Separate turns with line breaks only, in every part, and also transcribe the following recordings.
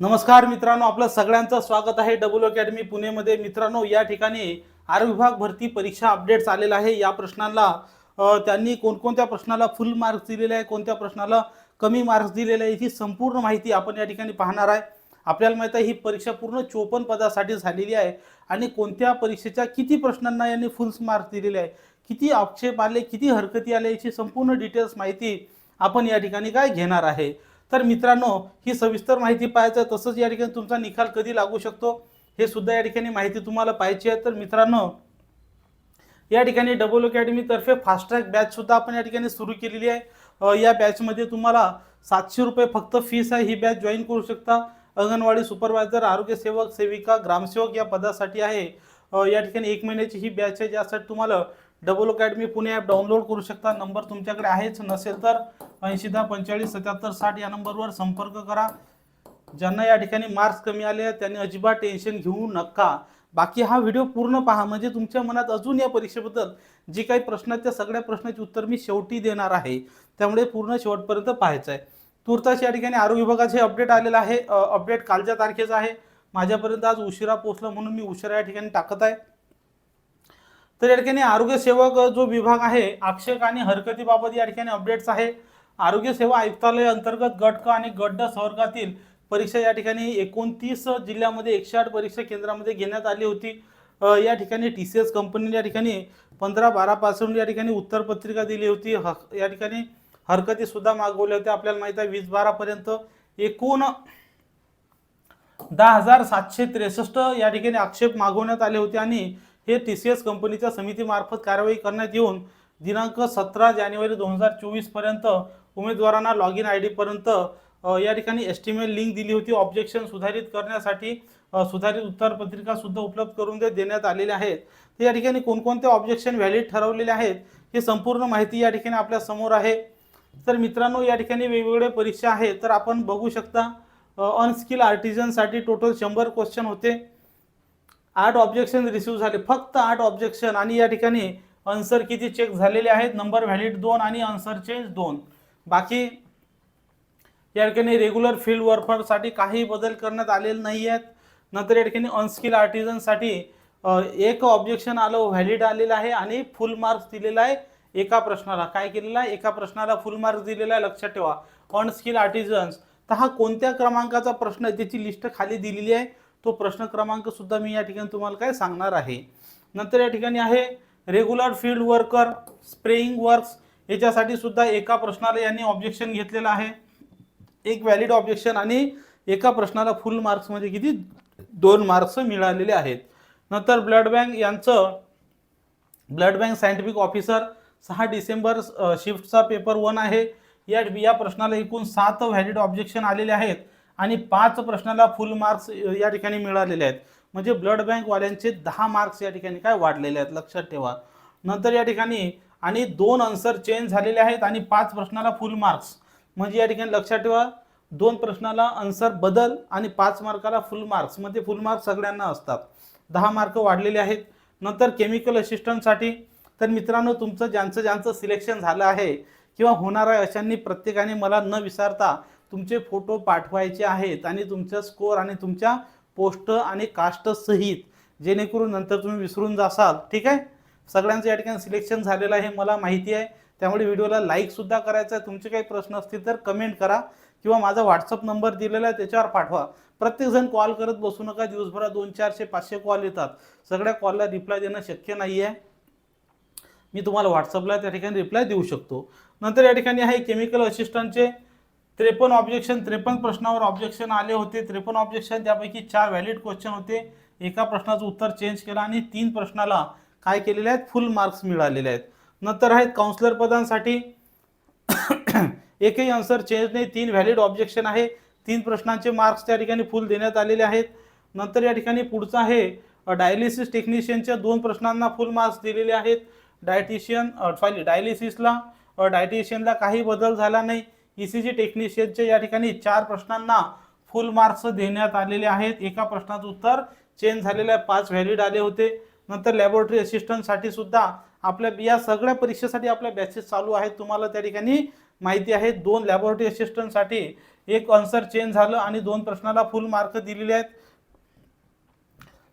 नमस्कार मित्रांनो आपलं सगळ्यांचं स्वागत आहे डबल अकॅडमी पुणेमध्ये. मित्रांनो या ठिकाणी आर विभाग भरती परीक्षा अपडेट्स आलेला आहे. या प्रश्नाला त्यांनी कोणकोणत्या प्रश्नाला फुल मार्क्स दिलेले आहे कोणत्या प्रश्नाला कमी मार्क्स दिलेले आहे याची संपूर्ण माहिती आपण या ठिकाणी पाहणार आहे. आपल्याला माहिती आहे ही परीक्षा पूर्ण चोपन्न पदासाठी झालेली आहे आणि कोणत्या परीक्षेच्या किती प्रश्नांना यांनी फुल मार्क्स दिलेले आहे किती आक्षेप आले किती हरकती आले याची संपूर्ण डिटेल्स माहिती आपण या ठिकाणी काय घेणार आहे. तर मित्रांनो ही सविस्तर माहिती पाहायचं तसंच या ठिकाणी तुमचा निकाल कधी लागू शकतो हे सुद्धा या ठिकाणी माहिती तुम्हाला पाहिजे आहे. तर मित्रांनो या ठिकाणी डबल अकॅडमीतर्फे फास्ट ट्रॅक आपण या ठिकाणी सुरू केलेली आहे. या बॅचमध्ये तुम्हाला सातशे रुपये फक्त फीस आहे. ही बॅच जॉईन करू शकता. अंगणवाडी सुपरवायझर आरोग्य सेवक सेविका ग्रामसेवक या पदासाठी आहे. या ठिकाणी एक महिन्याची ही बॅच आहे. ज्यासाठी तुम्हाला double academy Pune app download करू शकता. नंबर तुमच्याकडे आहेच. नसेल तर ऐंशी दहा पंचेचाळीस सत्याहत्तर साठ या नंबरवर संपर्क करा. ज्यांना या ठिकाणी मार्क्स कमी आले आहेत त्यांनी अजिबात टेन्शन घेऊ नका. बाकी हा व्हिडिओ पूर्ण पहा. म्हणजे तुमच्या मनात अजून या परीक्षेबद्दल जे काही प्रश्न आहेत त्या सगळ्या प्रश्नाचे उत्तर मी शेवटी देणार आहे. त्यामुळे पूर्ण शेवटपर्यंत पाहायचं आहे तुर्तास या ठिकाणी आरोग्य विभागाचे अपडेट आलेलं आहे. अपडेट कालच्या तारखेचं आहे. माझ्यापर्यंत आज उशिरा पोचलं म्हणून मी उशिरा या ठिकाणी टाकत आहे. तर या ठिकाणी आरोग्यसेवक जो विभाग आहे आक्षेप आणि हरकतीबाबत या ठिकाणी अपडेट्स आहे. आरोग्य सेवा आयुक्तालय अंतर्गत गट क आणि गट ड संवर्गातील परीक्षा या ठिकाणी एकोणतीस जिल्ह्यामध्ये एकशे आठ परीक्षा केंद्रामध्ये घेण्यात आली होती. या ठिकाणी टी सी एस कंपनीने या ठिकाणी पंधरा बारापासून या ठिकाणी उत्तरपत्रिका दिली होती. ह या ठिकाणी हरकतीसुद्धा मागवल्या होत्या. आपल्याला माहीत आहे वीस बारापर्यंत एकूण दहा हजार सातशे त्रेसष्ट या ठिकाणी आक्षेप मागवण्यात आले होते आणि हे टी सी एस कंपनीच्या समितीमार्फत कारवाई करण्यात येऊन दिनांक सतरा जानेवारी दोन हजार चोवीसपर्यंत उमेदवारांना लॉग इन आय डीपर्यंत या ठिकाणी एस्टिमेट लिंक दिली होती. ऑब्जेक्शन सुधारित करण्यासाठी सुधारित उत्तरपत्रिका सुद्धा उपलब्ध करून दे देण्यात आलेल्या आहेत. तर या ठिकाणी कोणकोणते ऑब्जेक्शन व्हॅलिड ठरवलेले आहेत हे संपूर्ण माहिती या ठिकाणी आपल्यासमोर आहे. तर मित्रांनो या ठिकाणी वेगवेगळ्या परीक्षा आहेत. तर आपण बघू शकता अनस्किल आर्टिजनसाठी टोटल शंभर क्वेश्चन होते. आठ ऑब्जेक्शन रिसिव्ह झाले. फक्त आठ ऑब्जेक्शन आणि या ठिकाणी आन्सर किती चेक झालेले आहेत? नंबर व्हॅलिड दोन आणि आन्सर चेंज दोन. बाकी या ठिकाणी रेग्युलर फील्ड वर्करसाठी काही बदल करण्यात आलेले नाही आहेत. नंतर या ठिकाणी अनस्किल आर्टिजनसाठी एक ऑब्जेक्शन आलं व्हॅलिड आलेलं आहे आणि फुल मार्क्स दिलेला आहे. एका प्रश्नाला. काय केलेलं आहे? एका प्रश्नाला फुल मार्क्स दिलेला आहे. लक्षात ठेवा. अनस्किल आर्टिजन्स तर हा कोणत्या क्रमांकाचा प्रश्न आहे? त्याची लिस्ट खाली दिलेली आहे. तो प्रश्न क्रमांक सुद्धा मी या ठिकाणी तुम्हाला काय सांगणार आहे. नंतर या ठिकाणी आहे regular field worker spraying works याच्यासाठी सुद्धा एका प्रश्नाला यांनी ऑब्जेक्शन घेतलेलं आहे. एक व्हॅलिड ऑब्जेक्शन आणि एका प्रश्नाला फुल मार्क्स म्हणजे किती? दोन मार्क्स मिळालेले आहेत. नंतर ब्लड बँक यांचं ब्लड बँक सायंटिफिक ऑफिसर सहा डिसेंबर शिफ्टचा पेपर वन आहे. या या प्रश्नाला एकूण सात व्हॅलिड ऑब्जेक्शन आलेले आहेत. आणि पाच प्रश्नाला फुल मार्क्स या ठिकाणी मिळालेले आहेत. म्हणजे ब्लड बँकवाल्यांचे दहा मार्क्स या ठिकाणी काय वाढलेले आहेत लक्षात ठेवा. नंतर या ठिकाणी आणि दोन आन्सर चेंज झालेले आहेत आणि पाच प्रश्नाला फुल मार्क्स म्हणजे या ठिकाणी लक्षात ठेवा दोन प्रश्नाला आन्सर बदल आणि पाच मार्काला फुल मार्क्स म्हणजे फुल मार्क्स सगळ्यांना असतात. दहा मार्क वाढलेले आहेत. नंतर केमिकल असिस्टंटसाठी तर मित्रांनो तुमचं ज्यांचं ज्यांचं सिलेक्शन झालं आहे किंवा होणार आहे अशांनी प्रत्येकाने मला न विसारता तुमचे फोटो पाठवायचे आहेत आणि तुमचा स्कोर आणि तुमच्या पोस्ट आणि कास्ट सहित जेणेकरून नंतर तुम्ही विसरून जासाल. ठीक आहे? सगळ्यांचं या ठिकाणी सिलेक्शन झालेलं आहे मला माहिती आहे. त्यामुळे व्हिडिओला लाईकसुद्धा करायचं आहे. तुमचे काही प्रश्न असतील तर कमेंट करा किंवा माझा व्हॉट्सअप नंबर दिलेला आहे त्याच्यावर पाठवा. प्रत्येकजण कॉल करत बसू नका. दिवसभरात दोन चारशे पाचशे कॉल येतात. सगळ्या कॉलला रिप्लाय देणं शक्य नाही आहे मी तुम्हाला व्हॉट्सअपला त्या ठिकाणी रिप्लाय देऊ शकतो. नंतर या ठिकाणी आहे केमिकल असिस्टंटचे त्रेपन्न ऑब्जेक्शन त्रेपन्न प्रश्नावर ऑब्जेक्शन आले होते. त्रेपन्न ऑब्जेक्शन त्यापैकी चार व्हॅलिड क्वेश्चन होते. एका प्रश्नाचं उत्तर चेंज केलं आणि तीन प्रश्नाला काय केलेले आहेत? फुल मार्क्स मिळालेले आहेत. नंतर आहेत काउन्सिलर पदांसाठी. एकही आन्सर चेंज नाही. तीन व्हॅलिड ऑब्जेक्शन आहे. तीन प्रश्नांचे मार्क्स त्या ठिकाणी फुल देण्यात आलेले आहेत. नंतर या ठिकाणी पुढचं आहे. डायलिसिस टेक्निशियनच्या दोन प्रश्नांना फुल मार्क्स दिलेले आहेत. डायटिशियन सॉरी डायलिसिसला डायटिशियनला काही बदल झाला नाही. ई सी जी टेक्निशियनच्या या ठिकाणी चार प्रश्नांना फुल मार्क्स देण्यात आलेले आहेत. एका प्रश्नाचं उत्तर चेंज झालेलं आहे पाच व्हॅलिड आले होते. नंतर लॅबोरेटरी असिस्टंटसाठी सुद्धा आपल्या या सगळ्या परीक्षेसाठी आपल्या बॅचेस चालू आहेत. तुम्हाला त्या ठिकाणी माहिती आहे. दोन लॅबोरेटरी असिस्टंटसाठी एक आन्सर चेंज झालं आणि दोन प्रश्नाला फुल मार्क दिलेले आहेत.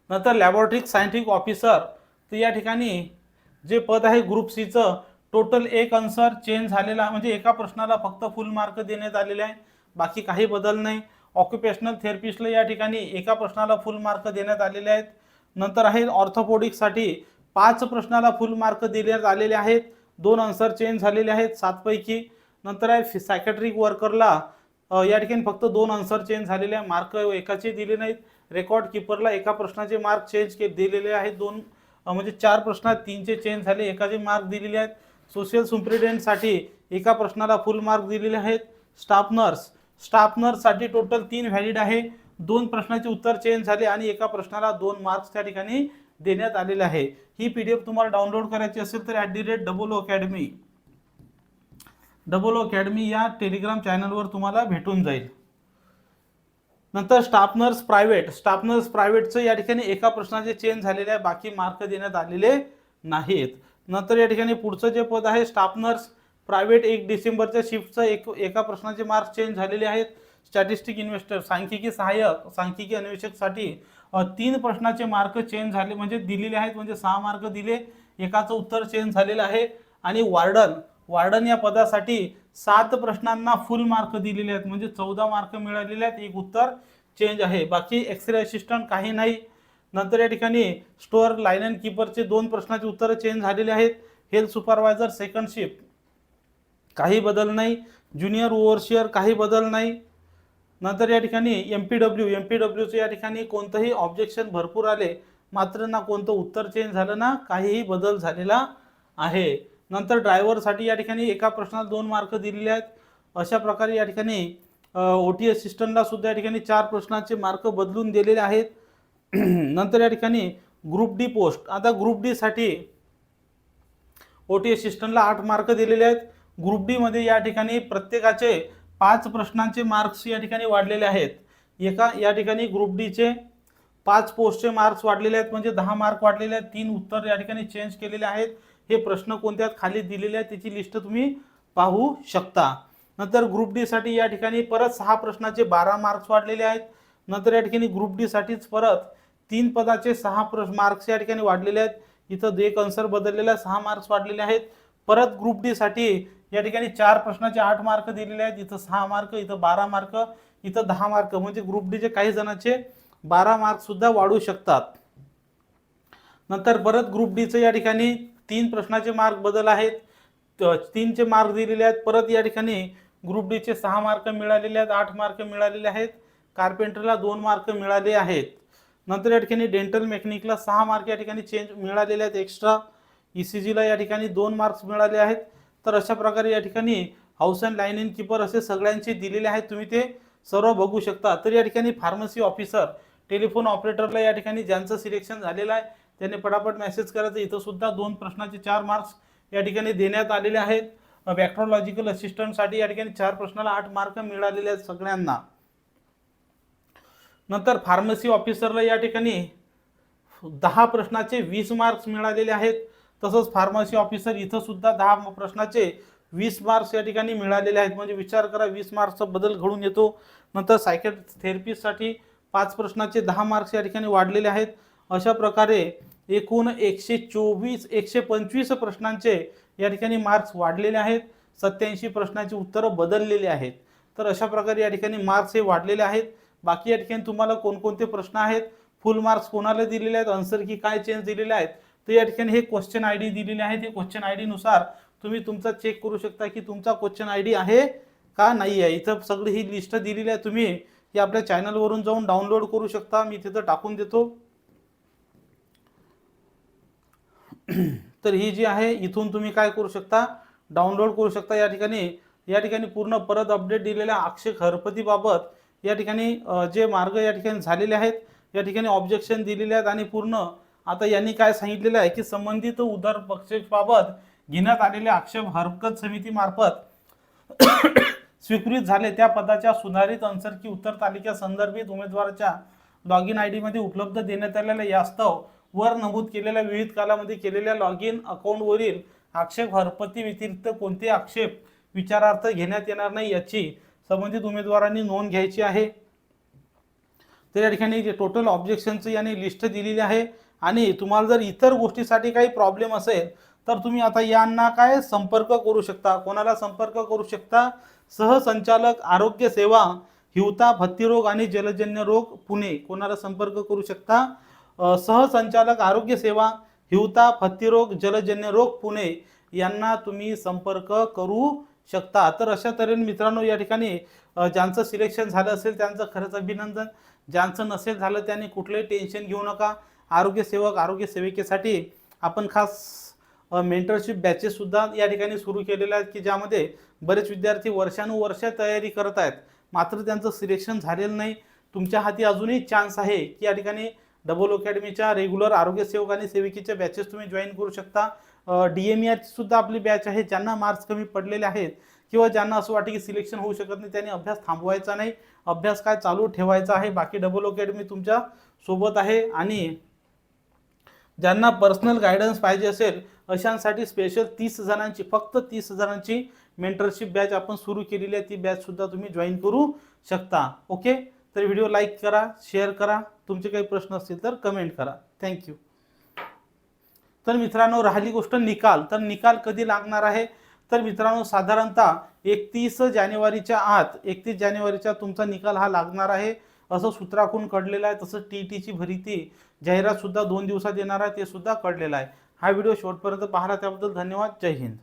नंतर लॅबोरेटरी सायंटिफिक ऑफिसर तर या ठिकाणी जे पद आहे ग्रुप सीचं टोटल एक आन्सर चेंज झालेला म्हणजे एका प्रश्नाला फक्त फुल मार्क देण्यात आलेले आहे. बाकी काही बदल नाही. ऑक्युपेशनल थेरपिस्टला या ठिकाणी एका प्रश्नाला फुल मार्क देण्यात आलेले आहेत. नंतर आहे ऑर्थोपोडिक्ससाठी पाच प्रश्नाला फुल मार्क देण्यात आलेले आहेत. दोन आन्सर चेंज झालेले आहेत सातपैकी. नंतर आहे सायकॅट्रिक वर्करला या ठिकाणी फक्त दोन आन्सर चेंज झालेले आहे मार्क एकाचे दिले नाहीत. रेकॉर्ड किपरला एका प्रश्नाचे मार्क चेंज के दिलेले आहेत. दोन म्हणजे चार प्रश्नात तीनचे चेंज झाले. एकाचे मार्क दिलेले आहेत. सोशल सुप्रिटेंडसाठी एका प्रश्नाला फुल मार्क दिलेले आहेत. स्टाफ नर्स स्टाफ नर्ससाठी टोटल तीन व्हॅलिड आहे. दोन प्रश्नाचे उत्तर चेंज झाले आणि एका प्रश्नाला दोन मार्क्स त्या ठिकाणी देण्यात आलेले आहे. ही पी डी एफ तुम्हाला डाउनलोड करायची असेल तर at the rate double academy double academy या टेलिग्राम चॅनलवर तुम्हाला भेटून जाईल. नंतर staff nurse private staff nurse प्रायव्हेटचं या ठिकाणी एका प्रश्नाचे चेंज झालेले आहे. बाकी मार्क देण्यात आलेले नाहीत. नंतर या ठिकाणी पुढचं जे पद आहे स्टाफ नर्स प्रायव्हेट एक डिसेंबरच्या शिफ्टचं एक एका प्रश्नाचे मार्क्स चेंज झालेले आहेत. स्टॅटिस्टिक इन्व्हेस्टर सांख्यिकी सहाय्यक सांख्यिकी अन्वेषकसाठी तीन प्रश्नाचे मार्क चेंज झाले म्हणजे दिलेले आहेत म्हणजे सहा मार्क दिले एकाचं उत्तर चेंज झालेलं आहे. आणि वार्डन वार्डन या पदासाठी सात प्रश्नांना फुल मार्क दिलेले आहेत म्हणजे चौदा मार्क मिळालेले आहेत एक उत्तर चेंज आहे. बाकी एक्सरे असिस्टंट काही नाही. नंतर या ठिकाणी स्टोअर लाईन अँड किपरचे दोन प्रश्नाचे उत्तरं चेंज झालेले आहेत. हेल्थ सुपरवायझर सेकंड शिफ्ट काही बदल नाही. ज्युनियर ओव्हरशिअर काही बदल नाही. नंतर या ठिकाणी M P W M P डब्ल्यूचं या ठिकाणी कोणतंही ऑब्जेक्शन भरपूर आले. मात्र ना कोणतं उत्तर चेंज झालं ना काहीही बदल झालेला आहे. नंतर ड्रायव्हरसाठी या ठिकाणी एका प्रश्नाला दोन मार्क दिलेले आहेत. अशा प्रकारे या ठिकाणी ओ टी असिस्टंटला सुद्धा या ठिकाणी चार प्रश्नाचे मार्क बदलून दिलेले आहेत. नंतर या ठिकाणी ग्रुप डी पोस्ट आता ग्रुप डीसाठी ओ टी असिस्टंटला आठ मार्क दिलेले आहेत. ग्रुप डीमध्ये या ठिकाणी प्रत्येकाचे पाच प्रश्नांचे मार्क्स या ठिकाणी वाढलेले आहेत. एका या ठिकाणी ग्रुप डीचे पाच पोस्टचे मार्क्स वाढलेले आहेत म्हणजे दहा मार्क वाढलेले आहेत. तीन उत्तर या ठिकाणी चेंज केलेले आहेत. हे प्रश्न कोणत्या खाली दिलेले आहेत. त्याची लिस्ट तुम्ही पाहू शकता. नंतर ग्रुप डीसाठी या ठिकाणी परत सहा प्रश्नाचे बारा मार्क्स वाढलेले आहेत. नंतर या ठिकाणी ग्रुप डी साठीच परत तीन पदाचे सहा प्रश्न मार्क्स या ठिकाणी वाढलेले आहेत. इथं एक आन्सर बदललेला आहे, सहा मार्क्स वाढलेले आहेत. परत ग्रुप डी साठी या ठिकाणी चार प्रश्नाचे आठ मार्क दिलेले आहेत. इथं सहा मार्क इथं बारा मार्क इथं दहा मार्क म्हणजे ग्रुप डीचे काही जणांचे बारा मार्क सुद्धा वाढू शकतात. नंतर परत ग्रुप डीचं या ठिकाणी तीन प्रश्नाचे मार्क बदल आहेत. त- तीनचे मार्क दिलेले आहेत. परत या ठिकाणी ग्रुप डीचे सहा मार्क मिळालेले आहेत आठ मार्क मिळालेले आहेत. कार्पेंटरला दोन मार्क मिळाले आहेत. नंतर या ठिकाणी डेंटल मेकॅनिकला सहा मार्क या ठिकाणी चेंज मिळालेले आहेत. एक्स्ट्रा ई सी जीला या ठिकाणी दोन मार्क्स मिळाले आहेत. तर अशा प्रकारे या ठिकाणी house and line in keeper असे सगळ्यांचे दिलेले आहेत. तुम्ही ते सर्व बघू शकता. तर या ठिकाणी फार्मसी ऑफिसर टेलिफोन ऑपरेटरला या ठिकाणी ज्यांचं सिलेक्शन झालेलं आहे त्यांनी पटापट मेसेज करायचं. इथं सुद्धा दोन प्रश्नाचे चार मार्क्स या ठिकाणी देण्यात आलेले आहेत. बॅक्ट्रोलॉजिकल असिस्टंटसाठी या ठिकाणी चार प्रश्नाला आठ मार्क मिळालेले आहेत सगळ्यांना. नंतर फार्मसी ऑफिसरला या ठिकाणी दहा प्रश्नाचे वीस मार्क्स मिळालेले आहेत. तसंच फार्मसी ऑफिसर इथं सुद्धा दहा प्रश्नाचे वीस मार्क्स या ठिकाणी मिळालेले आहेत. म्हणजे विचार करा वीस मार्क्सचा बदल घडून येतो. नंतर सायकल थेरपिस्टसाठी पाच प्रश्नाचे दहा मार्क्स या ठिकाणी वाढलेले आहेत. अशा प्रकारे एकूण एकशे चोवीस एकशे पंचवीस प्रश्नांचे या ठिकाणी मार्क्स वाढलेले आहेत. सत्याऐंशी प्रश्नाची उत्तरं बदललेली आहेत. तर अशा प्रकारे या ठिकाणी मार्क्स हे वाढलेले आहेत. बाकी या ठिकाणी तुम्हाला कोणकोणते प्रश्न आहेत? फुल मार्क्स कोणाला दिलेले आहेत? आन्सर की काय चेंज दिलेले आहेत? तर या ठिकाणी हे क्वेश्चन आय डी दिलेले आहेत. हे क्वेश्चन आयनुसार तुम्ही तुमचा चेक करू शकता की तुमचा क्वेश्चन आय डी आहे का नाही आहे. इथं सगळी ही लिस्ट दिलेली आहे तुम्ही. ही आपल्या चॅनलवरून जाऊन डाउनलोड करू शकता. मी तिथं टाकून देतो. तर ही जी आहे इथून तुम्ही काय करू शकता? डाउनलोड करू शकता. या ठिकाणी या ठिकाणी पूर्ण परत अपडेट दिलेल्या अक्षय हरपतीबाबत या ठिकाणी जे मार्ग या ठिकाणी झालेले आहेत या ठिकाणी ऑब्जेक्शन दिलेले आहेत आणि पूर्ण आता यांनी काय सांगितलेलं आहे की संबंधित उदर बक्षीसबाबत घेण्यात आलेले आक्षेप हरकत समितीमार्फत स्वीकृत झाले. त्या पदाच्या सुधारित अन्सर की उत्तर तालिका संदर्भित उमेदवाराच्या लॉग इन आय डीमध्ये उपलब्ध देण्यात आलेल्या यास्तव वर नमूद केलेल्या विविध कालामध्ये केलेल्या लॉग इन अकाउंटवरील आक्षेप हरपती व्यतिरिक्त कोणते आक्षेप विचारार्थ घेण्यात येणार नाही याची संबंधित उमेदवारांनी नोंद घ्यायची आहे. तर या ठिकाणी जे टोटल ऑब्जेक्शनचं याने लिस्ट दिलेली आहे. आणि तुम्हाला जर इतर गोष्टीसाठी काही प्रॉब्लेम असेल तर तुम्ही आता यांना काय संपर्क करू शकता? कोणाला संपर्क करू शकता? सहसंचालक आरोग्य सेवा हिवता भत्तीरोग आणि जलजन्य रोग पुणे. कोणाला संपर्क करू शकता? सहसंचालक आरोग्य सेवा हिवता फत्तीरोग जलजन्य रोग पुणे. यांना तुम्ही संपर्क करू शकता. तर अशा तऱ्हेने मित्रांनो या ठिकाणी ज्यांचं सिलेक्शन झालं असेल त्यांचं खरंच अभिनंदन. ज्यांचं नसेल झालं त्यांनी कुठलंही टेन्शन घेऊ नका. आरोग्यसेवक आरोग्यसेविकेसाठी आरोग्य सेविकेसाठी आपण खास मेंटरशिप बॅचेससुद्धा या ठिकाणी सुरू केलेल्या आहेत की ज्यामध्ये बरेच विद्यार्थी वर्षानुवर्ष तयारी करत आहेत. मात्र त्यांचं सिलेक्शन झालेलं नाही. तुमच्या हाती अजूनही चान्स आहे की या ठिकाणी डबल अकॅडमीच्या रेग्युलर आरोग्यसेवक आणि सेविकेच्या बॅचेस तुम्ही जॉईन करू शकता. डी एम सुद्धा आपली बॅच आहे. ज्यांना मार्क्स कमी पडलेले आहेत किंवा ज्यांना असं वाटतं की सिलेक्शन होऊ शकत नाही त्यांनी अभ्यास थांबवायचा नाही. अभ्यास काय चालू ठेवायचा आहे? बाकी डबल अकॅडमी तुमच्यासोबत आहे. आणि ज्यांना पर्सनल गायडन्स पाहिजे असेल अशांसाठी स्पेशल तीस जणांची फक्त तीस जणांची मेंटरशिप बॅच आपण सुरू केलेली आहे. ती बॅचसुद्धा तुम्ही जॉईन करू शकता. ओके तर व्हिडिओ लाईक करा शेअर करा. तुमचे काही प्रश्न असतील तर कमेंट करा. थँक्यू तर मित्रांनो राहिली गोष्ट निकाल. तर निकाल कधी लागणार आहे? तर मित्रांनो साधारणतः एकतीस जानेवारीच्या आत एकतीस जानेवारीच्या तुमचा निकाल हा लागणार आहे. असं सूत्राकडून कळलेलं आहे. तसं टी टीची भरती जाहिरातसुद्धा दोन दिवसात येणार आहे ते सुद्धा कळलेलं आहे. हा व्हिडिओ शेवटपर्यंत पाहला त्याबद्दल धन्यवाद. जय हिंद.